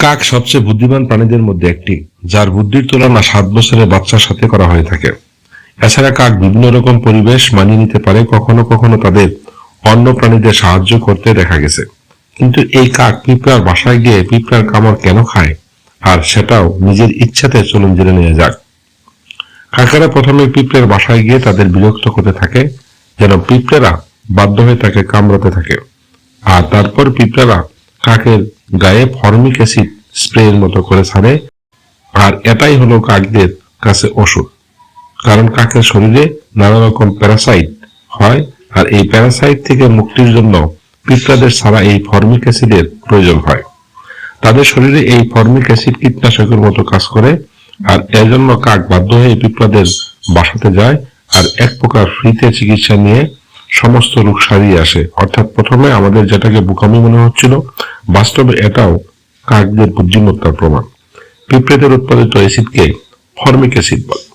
কাক সবচেয়ে বুদ্ধিমান প্রাণীদের মধ্যে একটি, যার বুদ্ধির তুলনা সাত বছরের বাচ্চার সাথে করা হয়ে থাকে। এছাড়া কাক বিভিন্ন রকম পরিবেশ মানিয়ে নিতে পারে, কখনো কখনো তাদের অন্য প্রাণীদের সাহায্য করতে দেখা গেছে। কিন্তু এই কাক পিঁপড়ার বাসায় গিয়ে পিঁপড়ার কামড় কেন খায়? আর সেটাও নিজের ইচ্ছাতে চলুন জেনে নিয়ে যাক। কাকেরা প্রথমে পিঁপড়ের বাসায় গিয়ে তাদের বিরক্ত হতে থাকে, যেন পিঁপড়েরা বাধ্য হয়ে তাকে কামড়াতে থাকে। আর তারপর পিঁপড়ারা কাকের গায়ে ফর্মিক অ্যাসিড স্প্রের মতো করে ছাড়ে আর এটাই হলো কাকদের কাছে ওষুধ। কারণ কাকের শরীরে নানা রকম প্যারাসাইট হয়, আর এই প্যারাসাইট থেকে মুক্তির জন্য পিঁপড়াদের ছাড়া এই ফর্মিক অ্যাসিডের প্রয়োজন হয়। তাদের শরীরে এই ফর্মিক অ্যাসিড কীটনাশকের মতো কাজ করে, আর এজন্য কাক বাধ্য হয়ে পিঁপড়াদের বাসাতে যায়, আর এক প্রকার ফ্রিতে চিকিৎসা নিয়ে সমস্ত রোগ সারিয়ে আসে। অর্থাৎ প্রথমে আমাদের যেটাকে বোকামি মনে হচ্ছিল, বাস্তবে এটাও কাকদের বুদ্ধিমত্তার প্রমাণ। পিঁপড়েদের উৎপাদিত অ্যাসিডকে ফর্মিক অ্যাসিড বলে।